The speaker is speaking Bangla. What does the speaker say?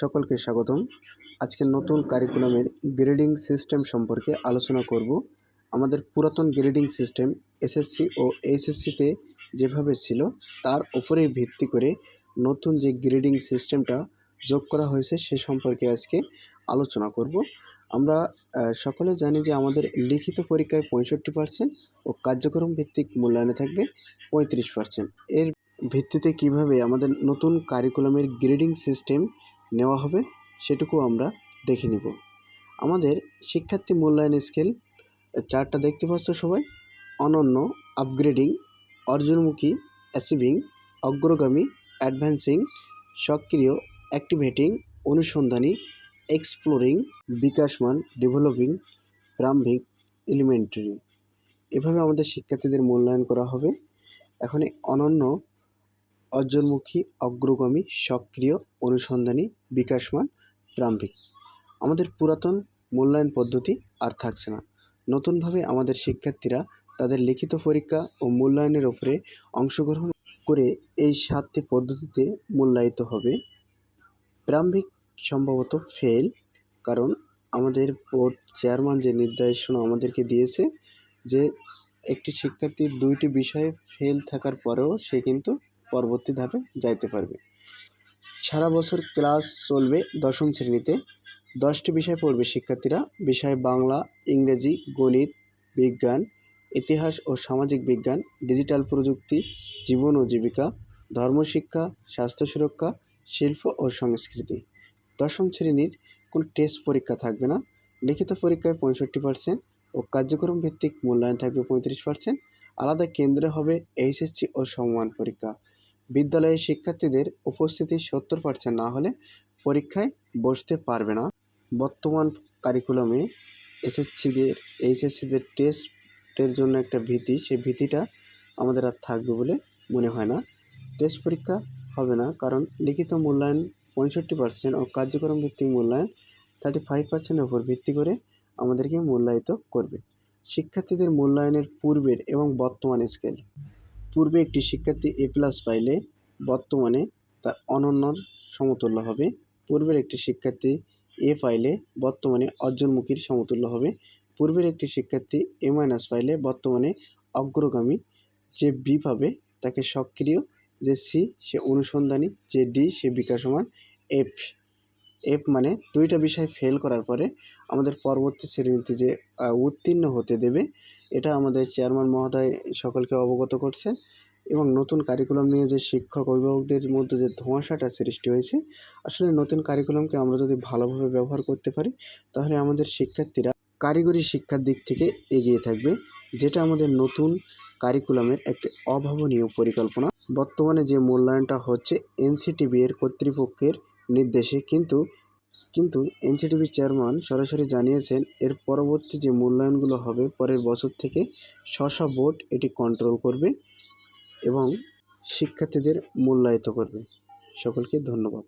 সকলকে স্বাগতম। আজকে নতুন কারিকুলামের গ্রেডিং সিস্টেম সম্পর্কে আলোচনা করব। আমাদের পুরাতন গ্রেডিং সিস্টেম এসএসসি ও এইচএসসিতে যেভাবে ছিল, তার উপরেই ভিত্তি করে নতুন যে গ্রেডিং সিস্টেমটা যোগ করা হয়েছে, সে সম্পর্কে আজকে আলোচনা করব। আমরা সকলে জানি যে আমাদের লিখিত পরীক্ষায় পঁয়ষট্টি পার্সেন্ট ও কার্যক্রম ভিত্তিক মূল্যায়নে থাকবে পঁয়ত্রিশ পার্সেন্ট এর ভিত্তিতে কীভাবে আমাদের নতুন কারিকুলামের গ্রেডিং সিস্টেম নেওয়া হবে, সেটুকু আমরা দেখে নিব। আমাদের শিক্ষার্থী মূল্যায়ন স্কেল চারটা দেখতে পাচ্ছ সবাই। অনন্য আপগ্রেডিং অর্জনমুখী অ্যাচিভিং অগ্রগামী অ্যাডভান্সিং সক্রিয় অ্যাক্টিভেটিং অনুসন্ধানী এক্সপ্লোরিং বিকাশমান ডেভেলপিং প্রারম্ভিক এলিমেন্টারি এভাবে আমাদের শিক্ষার্থীদের মূল্যায়ন করা হবে। এখন অনন্য অর্জনমুখী, অগ্রগামী, সক্রিয়, অনুসন্ধানী, বিকাশমান প্রারম্ভিক আমাদের পুরাতন মূল্যায়ন পদ্ধতি আর থাকছে না। নতুনভাবে আমাদের শিক্ষার্থীরা তাদের লিখিত পরীক্ষা ও মূল্যায়নের ওপরে অংশগ্রহণ করে এই সাতটি পদ্ধতিতে মূল্যায়িত হবে। প্রারম্ভিক সম্ভবত ফেল, কারণ আমাদের বোর্ড চেয়ারম্যান যে নির্দেশনা আমাদেরকে দিয়েছে যে একটি শিক্ষার্থীর দুইটি বিষয়ে ফেল থাকার পরেও সে কিন্তু পরবর্তী ধাপে যাইতে পারবে। সারা বছর ক্লাস চলবে দশম শ্রেণীতে। দশটি বিষয় পড়বে শিক্ষার্থীরা। বিষয় বাংলা, ইংরেজি, গণিত, বিজ্ঞান, ইতিহাস ও সামাজিক বিজ্ঞান, ডিজিটাল প্রযুক্তি, জীবন ও জীবিকা, ধর্মশিক্ষা, স্বাস্থ্য সুরক্ষা, শিল্প ও সংস্কৃতি। দশম শ্রেণির কোনো টেস্ট পরীক্ষা থাকবে না। লিখিত পরীক্ষায় পঁয়ষট্টি পার্সেন্ট ও কার্যক্রম ভিত্তিক মূল্যায়ন থাকবে পঁয়ত্রিশ পার্সেন্ট আলাদা কেন্দ্রে হবে এইচএসসি ও সমমান পরীক্ষা। বিদ্যালয়ে শিক্ষার্থীদের উপস্থিতি সত্তর পার্সেন্ট না হলে পরীক্ষায় বসতে পারবে না। বর্তমান কারিকুলামে এসএসসিদের, এইচএসসিদের টেস্টের জন্য একটা ভীতি, সেই ভীতিটা আমাদের আর থাকবে বলে মনে হয় না। টেস্ট পরীক্ষা হবে না কারণ লিখিত মূল্যায়ন পঁয়ষট্টি পার্সেন্ট ও কার্যক্রম ভিত্তিক মূল্যায়ন থার্টি ফাইভ পার্সেন্টের উপর ভিত্তি করে আমাদেরকে মূল্যায়িত করবে। শিক্ষার্থীদের মূল্যায়নের পূর্বের এবং বর্তমান স্কেল পূর্বে একটি শিক্ষার্থী এ প্লাস পাইলে বর্তমানে তার অনন্যর সমতুল্য হবে। পূর্বের একটি শিক্ষার্থী এ পাইলে বর্তমানে অর্জনমুখীর সমতুল্য হবে। পূর্বের একটি শিক্ষার্থী এ মাইনাস পাইলে বর্তমানে অগ্রগামী। যে বি পাবে, তাকে সক্রিয়। যে সি সে অনুসন্ধানী। যে ডি সে বিকাশমান। এফ এফ মানে দুইটা বিষয় ফেল করার পরে আমাদের পরবর্তী শ্রেণীতে যে উত্তীর্ণ হতে দেবে, এটা আমাদের চেয়ারম্যান মহোদয় সকলকে অবগত করছেন এবং নতুন কারিকুলাম নিয়ে যে শিক্ষক অভিভাবকদের মধ্যে যে ধোঁয়াশাটা সৃষ্টি হয়েছে, আসলে নতুন কারিকুলামকে আমরা যদি ভালোভাবে ব্যবহার করতে পারি, তাহলে আমাদের শিক্ষার্থীরা কারিগরি শিক্ষার দিক থেকে এগিয়ে থাকবে, যেটা আমাদের নতুন কারিকুলামের একটি অভাবনীয় পরিকল্পনা। বর্তমানে যে মূল্যায়নটা হচ্ছে, এনসিটিবি এর কর্তৃপক্ষের নির্দেশে কিন্তু কিন্তু এনসিটিভির চেয়ারম্যান সরাসরি জানিয়েছেন, এর পরবর্তী যে মূল্যায়নগুলো হবে পরের বছর থেকে স্ব বোর্ড এটি কন্ট্রোল করবে এবং শিক্ষার্থীদের মূল্যায়িত করবে। সকলকে ধন্যবাদ।